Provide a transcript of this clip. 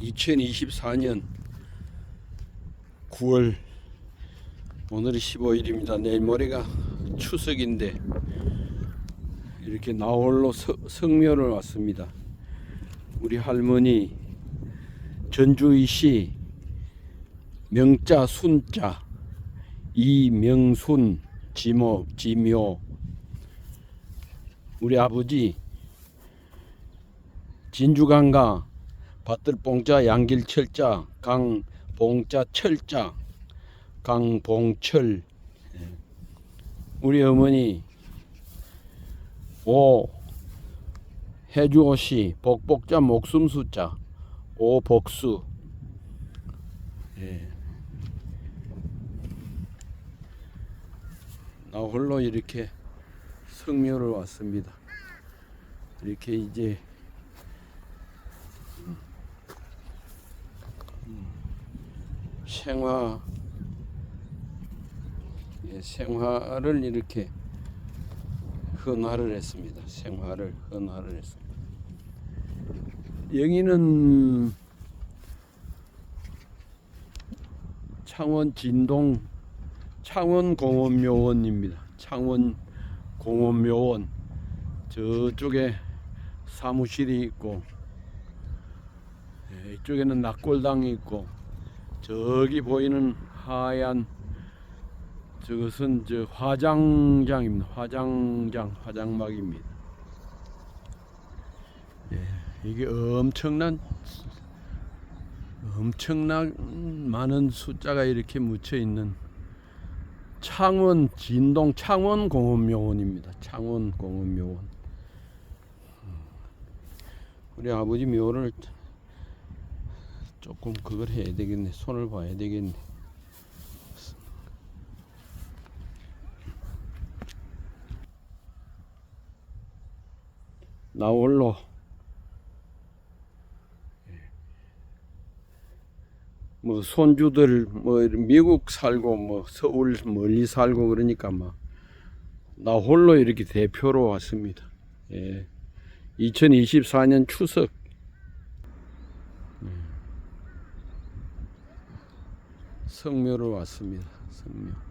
2024년 9월 오늘이 15일입니다. 내일 모레가 추석인데 이렇게 나홀로 서- 성묘를 왔습니다. 우리 할머니 전주이시 명자 순자 이명순 지모 지묘 우리 아버지 진주강가 밭들봉자 양길철자 강봉자 철자 강봉철 예. 우리 어머니 오 해주오씨 복복자 목숨수자 오복수 예. 나 홀로 이렇게 성묘를 왔습니다. 이렇게 이제 생화 예, 생화를 이렇게 헌화를 했습니다. 생화를 헌화를 했습니다. 여기는 창원 진동 창원 공원묘원입니다. 창원 공원묘원 저쪽에 사무실이 있고 예, 이쪽에는 낙골당이 있고 저기 보이는 하얀 저것은 저 화장장입니다. 화장장 화장막입니다. 예, 이게 엄청난 엄청난 많은 숫자가 이렇게 묻혀 있는 창원 진동 창원 공원묘원입니다. 창원 공원묘원. 음. 우리 아버지 묘를 조금 그걸 해야 되겠네. 손을 봐야 되겠네. 나 홀로 뭐 손주들 뭐 미국 살고 뭐 서울 멀리 살고 그러니까 막 나 홀로 이렇게 대표로 왔습니다. 예. 2024년 추석 성묘로 왔습니다. 성묘.